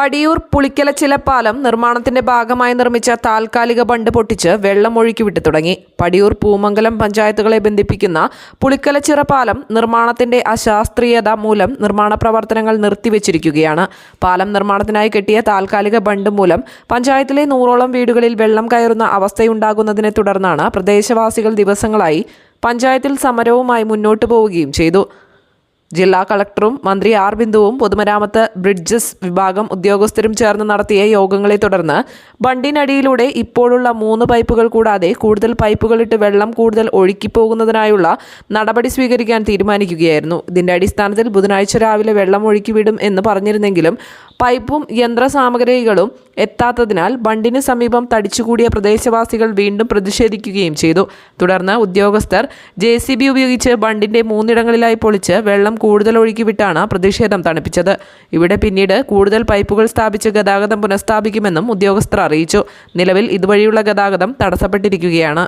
പടിയൂർ പുളിക്കലച്ചില പാലം നിർമ്മാണത്തിന്റെ ഭാഗമായി നിർമ്മിച്ച താൽക്കാലിക ബണ്ട് പൊട്ടിച്ച് വെള്ളം ഒഴുക്കി വിട്ടു തുടങ്ങി. പടിയൂർ പൂമംഗലം പഞ്ചായത്തുകളെ ബന്ധിപ്പിക്കുന്ന പുളിക്കലച്ചിറ പാലം നിർമ്മാണത്തിന്റെ അശാസ്ത്രീയത മൂലം നിർമ്മാണ പ്രവർത്തനങ്ങൾ നിർത്തിവെച്ചിരിക്കുകയാണ്. പാലം നിർമ്മാണത്തിനായി കെട്ടിയ താൽക്കാലിക ബണ്ട് മൂലം പഞ്ചായത്തിലെ നൂറോളം വീടുകളിൽ വെള്ളം കയറുന്ന അവസ്ഥയുണ്ടാകുന്നതിനെ തുടർന്നാണ് പ്രദേശവാസികൾ ദിവസങ്ങളായി പഞ്ചായത്തിൽ സമരവുമായി മുന്നോട്ടു പോവുകയും ചെയ്തു. ജില്ലാ കളക്ടറും മന്ത്രി ആർ ബിന്ദുവും പൊതുമരാമത്ത് ബ്രിഡ്ജസ് വിഭാഗം ഉദ്യോഗസ്ഥരും ചേർന്ന് നടത്തിയ യോഗങ്ങളെ തുടർന്ന് ബണ്ടിനടിയിലൂടെ ഇപ്പോഴുള്ള മൂന്ന് പൈപ്പുകൾ കൂടാതെ കൂടുതൽ പൈപ്പുകളിട്ട് വെള്ളം കൂടുതൽ ഒഴുക്കിപ്പോകുന്നതിനായുള്ള നടപടി സ്വീകരിക്കാൻ തീരുമാനിക്കുകയായിരുന്നു. ഇതിന്റെ അടിസ്ഥാനത്തിൽ ബുധനാഴ്ച രാവിലെ വെള്ളം ഒഴുക്കിവിടും എന്ന് പറഞ്ഞിരുന്നെങ്കിലും പൈപ്പും യന്ത്രസാമഗ്രികളും എത്താത്തതിനാൽ ബണ്ടിന് സമീപം തടിച്ചുകൂടിയ പ്രദേശവാസികൾ വീണ്ടും പ്രതിഷേധിക്കുകയും ചെയ്തു. തുടർന്ന് ഉദ്യോഗസ്ഥർ ജെ സി ബി ഉപയോഗിച്ച് ബണ്ടിന്റെ മൂന്നിടങ്ങളിലായി പൊളിച്ച് വെള്ളം കൂടുതൽ ഒഴുക്കിവിട്ടാണ് പ്രതിഷേധം തണുപ്പിച്ചത്. ഇവിടെ പിന്നീട് കൂടുതൽ പൈപ്പുകൾ സ്ഥാപിച്ച് ഗതാഗതം പുനഃസ്ഥാപിക്കുമെന്നും ഉദ്യോഗസ്ഥർ അറിയിച്ചു. നിലവിൽ ഇതുവഴിയുള്ള ഗതാഗതം തടസ്സപ്പെട്ടിരിക്കുകയാണ്.